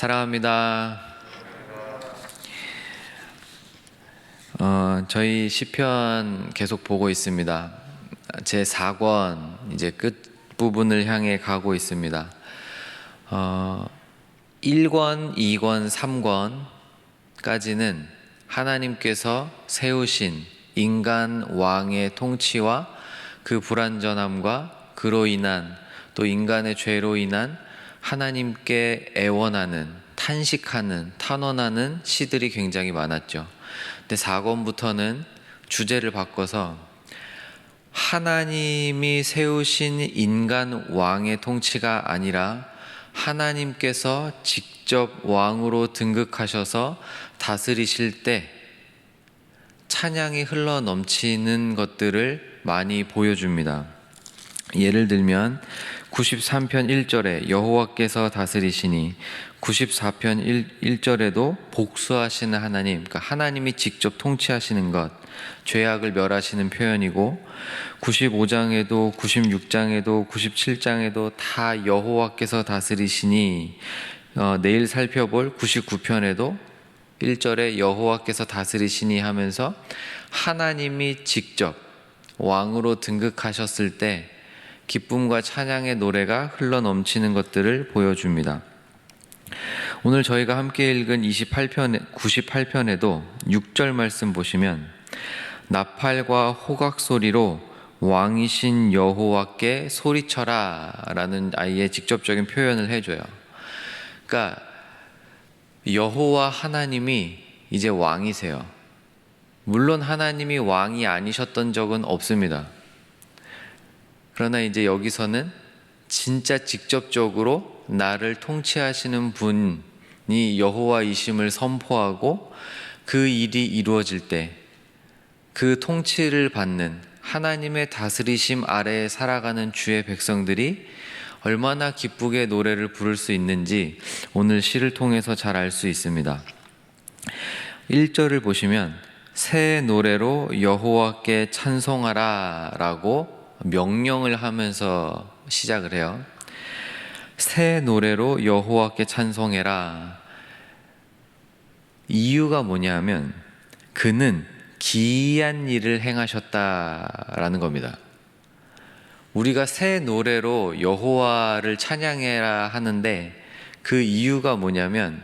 사랑합니다. 어, 저희 시편 계속 보고 있습니다. 제 4권 이제 끝 부분을 향해 가고 있습니다. 어, 1권, 2권, 3권까지는 하나님께서 세우신 인간 왕의 통치와 그 불완전함과 그로 인한 또 인간의 죄로 인한 하나님께 애원하는 탄식하는 탄원하는 시들이 굉장히 많았죠. 근데 4권부터는 주제를 바꿔서 하나님이 세우신 인간 왕의 통치가 아니라 하나님께서 직접 왕으로 등극하셔서 다스리실 때 찬양이 흘러 넘치는 것들을 많이 보여줍니다. 예를 들면 93편 1절에 여호와께서 다스리시니 94편 1, 절에도 복수하시는 하나님, 그러니까 하나님이 직접 통치하시는 것, 죄악을 멸하시는 표현이고 95장에도 96장에도 97장에도 다 여호와께서 다스리시니 어, 내일 살펴볼 99편에도 1절에 여호와께서 다스리시니 하면서 하나님이 직접 왕으로 등극하셨을 때 기쁨과 찬양의 노래가 흘러 넘치는 것들을 보여줍니다. 오늘 저희가 함께 읽은 28편, 98편에도 6절 말씀 보시면 나팔과 호각 소리로 왕이신 여호와께 소리쳐라 라는 아예 직접적인 표현을 해줘요. 그러니까 여호와 하나님이 이제 왕이세요. 물론 하나님이 왕이 아니셨던 적은 없습니다. 그러나 이제 여기서는 진짜 직접적으로 나를 통치하시는 분이 여호와이심을 선포하고 그 일이 이루어질 때 그 통치를 받는 하나님의 다스리심 아래에 살아가는 주의 백성들이 얼마나 기쁘게 노래를 부를 수 있는지 오늘 시를 통해서 잘 알 수 있습니다. 1절을 보시면 새 노래로 여호와께 찬송하라 라고 명령을 하면서 시작을 해요. 새 노래로 여호와께 찬송해라. 이유가 뭐냐면 그는 기이한 일을 행하셨다라는 겁니다. 우리가 새 노래로 여호와를 찬양해라 하는데 그 이유가 뭐냐면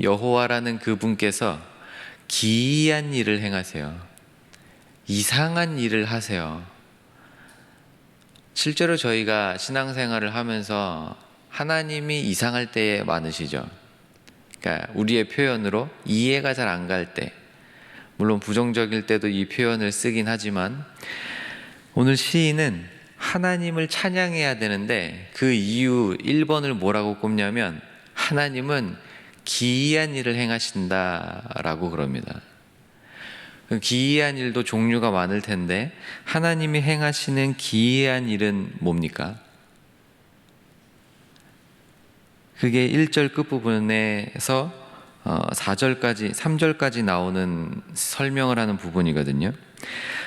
여호와라는 그분께서 기이한 일을 행하세요. 이상한 일을 하세요. 실제로 저희가 신앙생활을 하면서 하나님이 이상할 때에 많으시죠. 그러니까 우리의 표현으로 이해가 잘 안 갈 때, 물론 부정적일 때도 이 표현을 쓰긴 하지만 오늘 시인은 하나님을 찬양해야 되는데 그 이유 1번을 뭐라고 꼽냐면 하나님은 기이한 일을 행하신다라고 그럽니다. 그 기이한 일도 종류가 많을 텐데 하나님이 행하시는 기이한 일은 뭡니까? 그게 1절 끝부분에서 4절까지 어, 3절까지 나오는 설명을 하는 부분이거든요.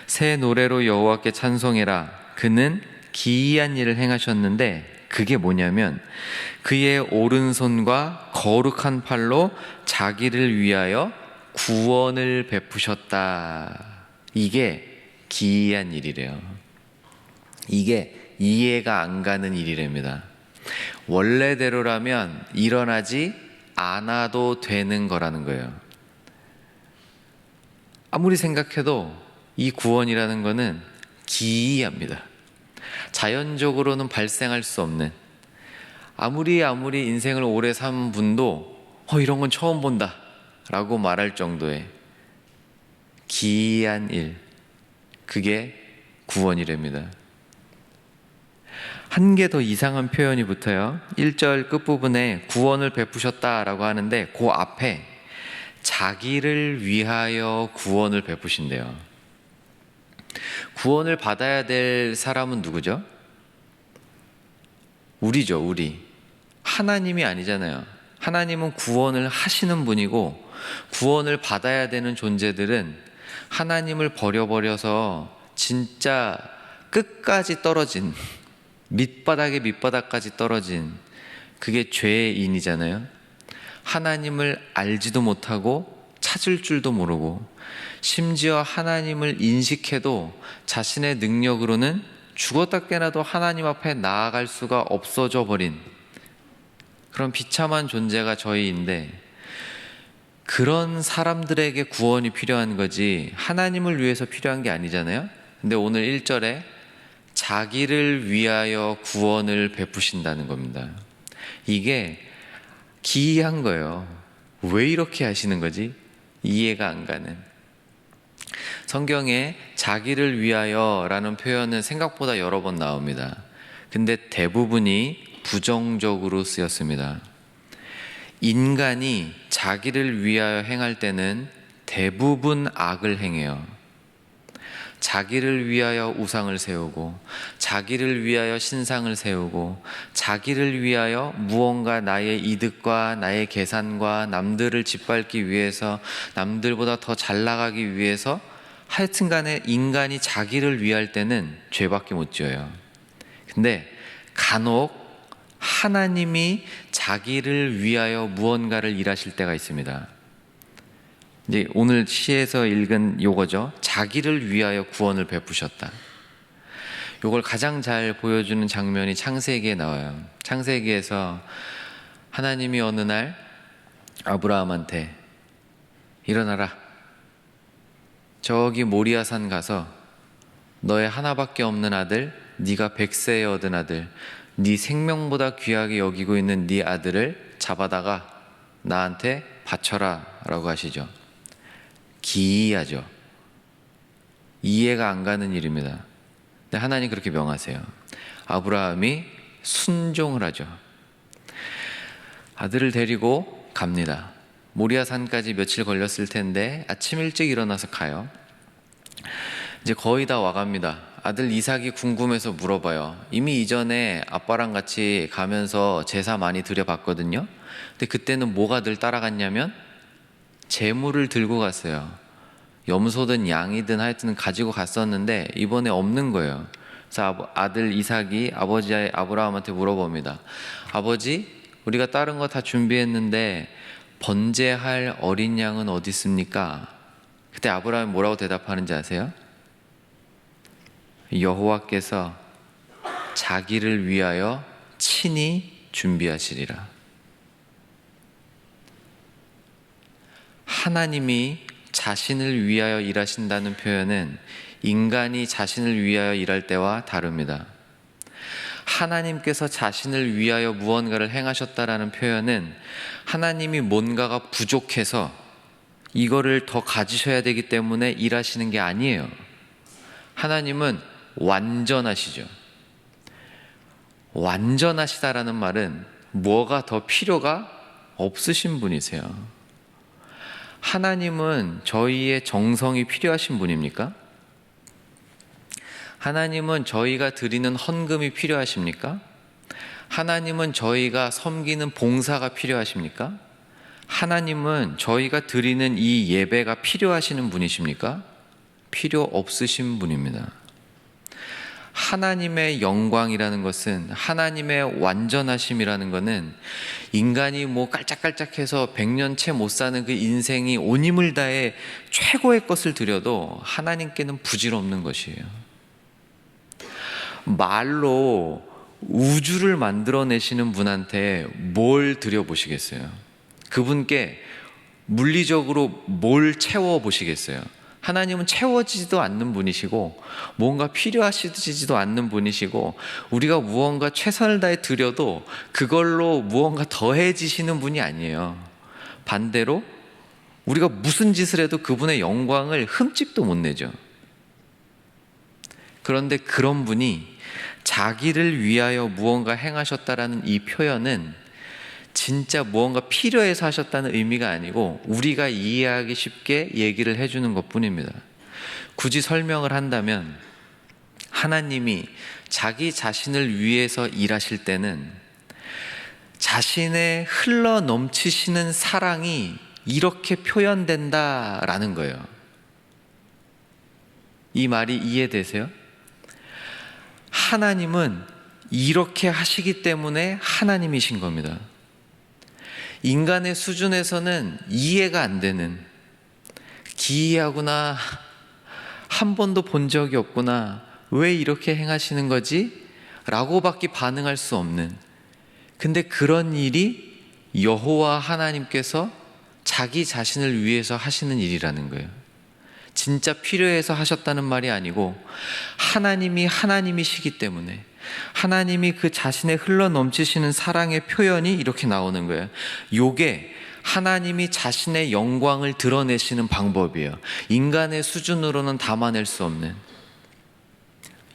새 노래로 여호와께 찬송해라. 그는 기이한 일을 행하셨는데 그게 뭐냐면 그의 오른손과 거룩한 팔로 자기를 위하여 구원을 베푸셨다. 이게 기이한 일이래요. 이게 이해가 안 가는 일이랍니다. 원래대로라면 일어나지 않아도 되는 거라는 거예요. 아무리 생각해도 이 구원이라는 거는 기이합니다. 자연적으로는 발생할 수 없는 아무리 아무리 인생을 오래 산 분도 어, 이런 건 처음 본다. 라고 말할 정도의 기이한 일, 그게 구원이랍니다. 한 개 더 이상한 표현이 붙어요. 1절 끝부분에 구원을 베푸셨다라고 하는데 그 앞에 자기를 위하여 구원을 베푸신대요. 구원을 받아야 될 사람은 누구죠? 우리죠, 우리. 하나님이 아니잖아요. 하나님은 구원을 하시는 분이고 구원을 받아야 되는 존재들은 하나님을 버려버려서 진짜 끝까지 떨어진 밑바닥에 밑바닥까지 떨어진 그게 죄인이잖아요. 하나님을 알지도 못하고 찾을 줄도 모르고 심지어 하나님을 인식해도 자신의 능력으로는 죽었다 깨나도 하나님 앞에 나아갈 수가 없어져 버린 그런 비참한 존재가 저희인데 그런 사람들에게 구원이 필요한 거지 하나님을 위해서 필요한 게 아니잖아요. 근데 오늘 1절에 자기를 위하여 구원을 베푸신다는 겁니다. 이게 기이한 거예요. 왜 이렇게 하시는 거지? 이해가 안 가는. 성경에 자기를 위하여 라는 표현은 생각보다 여러 번 나옵니다. 근데 대부분이 부정적으로 쓰였습니다. 인간이 자기를 위하여 행할 때는 대부분 악을 행해요. 자기를 위하여 우상을 세우고, 자기를 위하여 신상을 세우고, 자기를 위하여 무언가 나의 이득과 나의 계산과 남들을 짓밟기 위해서, 남들보다 더 잘 나가기 위해서 하여튼 간에 인간이 자기를 위할 때는 죄밖에 못 지어요. 근데 간혹 하나님이 자기를 위하여 무언가를 일하실 때가 있습니다. 이제 오늘 시에서 읽은 요거죠. 자기를 위하여 구원을 베푸셨다. 요걸 가장 잘 보여주는 장면이 창세기에 나와요. 창세기에서 하나님이 어느 날 아브라함한테 일어나라. 저기 모리아산 가서 너의 하나밖에 없는 아들, 네가 백세에 얻은 아들, 네 생명보다 귀하게 여기고 있는 네 아들을 잡아다가 나한테 바쳐라라고 하시죠. 기이하죠. 이해가 안 가는 일입니다. 근데 하나님 그렇게 명하세요. 아브라함이 순종을 하죠. 아들을 데리고 갑니다. 모리아 산까지 며칠 걸렸을 텐데 아침 일찍 일어나서 가요. 이제 거의 다 와갑니다. 아들 이삭이 궁금해서 물어봐요. 이미 이전에 아빠랑 같이 가면서 제사 많이 드려봤거든요. 근데 그때는 뭐가 늘 따라갔냐면 재물을 들고 갔어요. 염소든 양이든 하여튼 가지고 갔었는데 이번에 없는 거예요. 그래서 아들 이삭이 아버지 아브라함한테 물어봅니다. 아버지, 우리가 다른 거 다 준비했는데 번제할 어린 양은 어디 있습니까? 그때 아브라함이 뭐라고 대답하는지 아세요? 여호와께서 자기를 위하여 친히 준비하시리라. 하나님이 자신을 위하여 일하신다는 표현은 인간이 자신을 위하여 일할 때와 다릅니다. 하나님께서 자신을 위하여 무언가를 행하셨다라는 표현은 하나님이 뭔가가 부족해서 이거를 더 가지셔야 되기 때문에 일하시는 게 아니에요. 하나님은 완전하시죠. 완전하시다라는 말은 뭐가 더 필요가 없으신 분이세요. 하나님은 저희의 정성이 필요하신 분입니까? 하나님은 저희가 드리는 헌금이 필요하십니까? 하나님은 저희가 섬기는 봉사가 필요하십니까? 하나님은 저희가 드리는 이 예배가 필요하시는 분이십니까? 필요 없으신 분입니다. 하나님의 영광이라는 것은 하나님의 완전하심이라는 것은 인간이 뭐 깔짝깔짝해서 백년 채 못 사는 그 인생이 온 힘을 다해 최고의 것을 드려도 하나님께는 부질없는 것이에요. 말로 우주를 만들어내시는 분한테 뭘 드려보시겠어요? 그분께 물리적으로 뭘 채워보시겠어요? 하나님은 채워지지도 않는 분이시고 뭔가 필요하시지도 않는 분이시고 우리가 무언가 최선을 다해 드려도 그걸로 무언가 더해지시는 분이 아니에요. 반대로 우리가 무슨 짓을 해도 그분의 영광을 흠집도 못 내죠. 그런데 그런 분이 자기를 위하여 무언가 행하셨다라는 이 표현은 진짜 무언가 필요해서 하셨다는 의미가 아니고 우리가 이해하기 쉽게 얘기를 해주는 것 뿐입니다. 굳이 설명을 한다면 하나님이 자기 자신을 위해서 일하실 때는 자신의 흘러 넘치시는 사랑이 이렇게 표현된다라는 거예요. 이 말이 이해되세요? 하나님은 이렇게 하시기 때문에 하나님이신 겁니다. 인간의 수준에서는 이해가 안 되는 기이하구나. 한 번도 본 적이 없구나. 왜 이렇게 행하시는 거지? 라고밖에 반응할 수 없는. 근데 그런 일이 여호와 하나님께서 자기 자신을 위해서 하시는 일이라는 거예요. 진짜 필요해서 하셨다는 말이 아니고 하나님이 하나님이시기 때문에 하나님이 그 자신의 흘러 넘치시는 사랑의 표현이 이렇게 나오는 거예요. 요게 하나님이 자신의 영광을 드러내시는 방법이에요. 인간의 수준으로는 담아낼 수 없는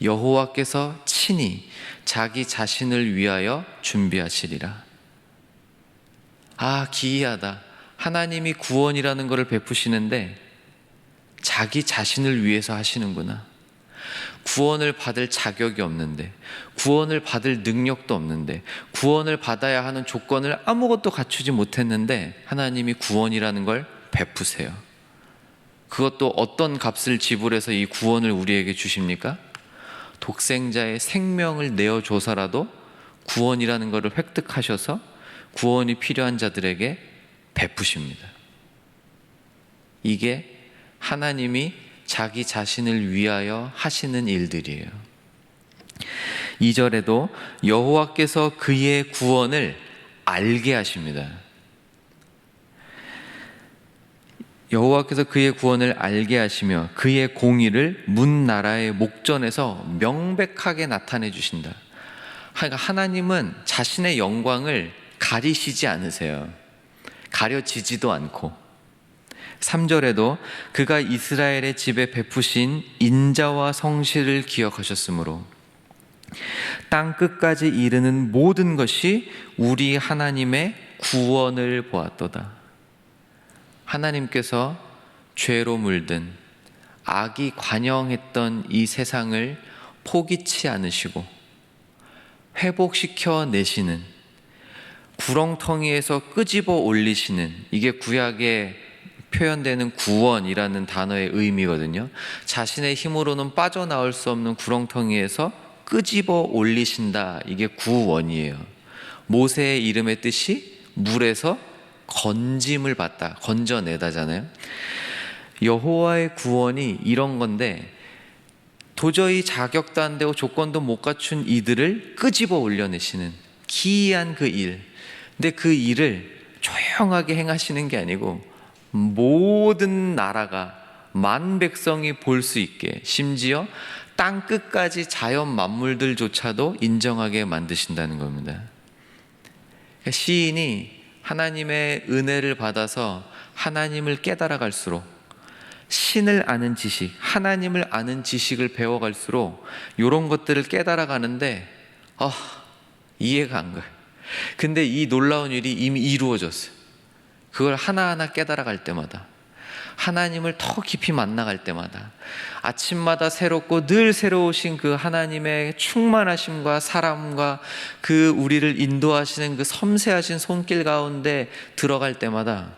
여호와께서 친히 자기 자신을 위하여 준비하시리라. 아, 기이하다. 하나님이 구원이라는 것을 베푸시는데 자기 자신을 위해서 하시는구나. 구원을 받을 자격이 없는데, 구원을 받을 능력도 없는데, 구원을 받아야 하는 조건을 아무것도 갖추지 못했는데, 하나님이 구원이라는 걸 베푸세요. 그것도 어떤 값을 지불해서 이 구원을 우리에게 주십니까? 독생자의 생명을 내어줘서라도 구원이라는 것을 획득하셔서 구원이 필요한 자들에게 베푸십니다. 이게 하나님이 자기 자신을 위하여 하시는 일들이에요. 2절에도 여호와께서 그의 구원을 알게 하십니다. 여호와께서 그의 구원을 알게 하시며 그의 공의를 문 나라의 목전에서 명백하게 나타내 주신다. 그러니까 하나님은 자신의 영광을 가리시지 않으세요. 가려지지도 않고 3절에도 그가 이스라엘의 집에 베푸신 인자와 성실을 기억하셨으므로 땅 끝까지 이르는 모든 것이 우리 하나님의 구원을 보았도다. 하나님께서 죄로 물든 악이 관영했던 이 세상을 포기치 않으시고 회복시켜 내시는 구렁텅이에서 끄집어 올리시는 이게 구약의 표현되는 구원이라는 단어의 의미거든요. 자신의 힘으로는 빠져나올 수 없는 구렁텅이에서 끄집어 올리신다. 이게 구원이에요. 모세의 이름의 뜻이 물에서 건짐을 받다, 건져내다잖아요. 여호와의 구원이 이런 건데 도저히 자격도 안 되고 조건도 못 갖춘 이들을 끄집어 올려내시는 기이한 그 일. 근데 그 일을 조용하게 행하시는 게 아니고 모든 나라가 만 백성이 볼 수 있게 심지어 땅 끝까지 자연 만물들조차도 인정하게 만드신다는 겁니다. 그러니까 시인이 하나님의 은혜를 받아서 하나님을 깨달아 갈수록 신을 아는 지식, 하나님을 아는 지식을 배워갈수록 이런 것들을 깨달아 가는데 아, 이해가 안 가요. 근데 이 놀라운 일이 이미 이루어졌어요. 그걸 하나하나 깨달아 갈 때마다 하나님을 더 깊이 만나갈 때마다 아침마다 새롭고 늘 새로우신 그 하나님의 충만하심과 사랑과 그 우리를 인도하시는 그 섬세하신 손길 가운데 들어갈 때마다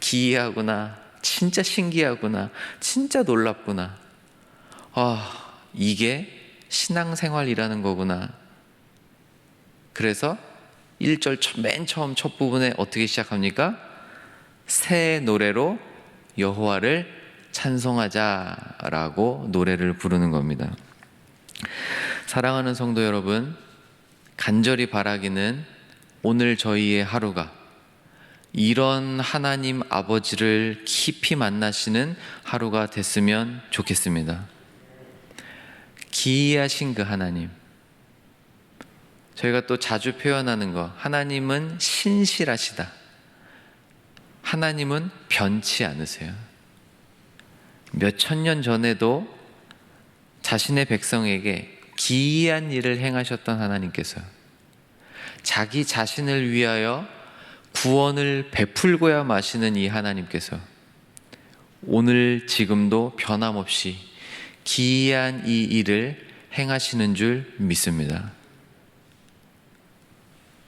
기이하구나 진짜 신기하구나 진짜 놀랍구나 아 이게 신앙생활이라는 거구나 그래서 1절 맨 처음 첫 부분에 어떻게 시작합니까? 새 노래로 여호와를 찬송하자라고 노래를 부르는 겁니다. 사랑하는 성도 여러분, 간절히 바라기는 오늘 저희의 하루가 이런 하나님 아버지를 깊이 만나시는 하루가 됐으면 좋겠습니다. 기이하신 그 하나님. 저희가 또 자주 표현하는 거, 하나님은 신실하시다. 하나님은 변치 않으세요. 몇 천 년 전에도 자신의 백성에게 기이한 일을 행하셨던 하나님께서 자기 자신을 위하여 구원을 베풀고야 마시는 이 하나님께서 오늘 지금도 변함없이 기이한 이 일을 행하시는 줄 믿습니다.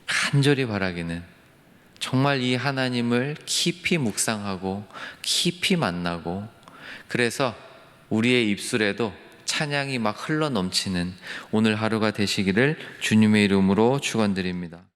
간절히 바라기는 정말 이 하나님을 깊이 묵상하고 깊이 만나고 그래서 우리의 입술에도 찬양이 막 흘러 넘치는 오늘 하루가 되시기를 주님의 이름으로 축원드립니다.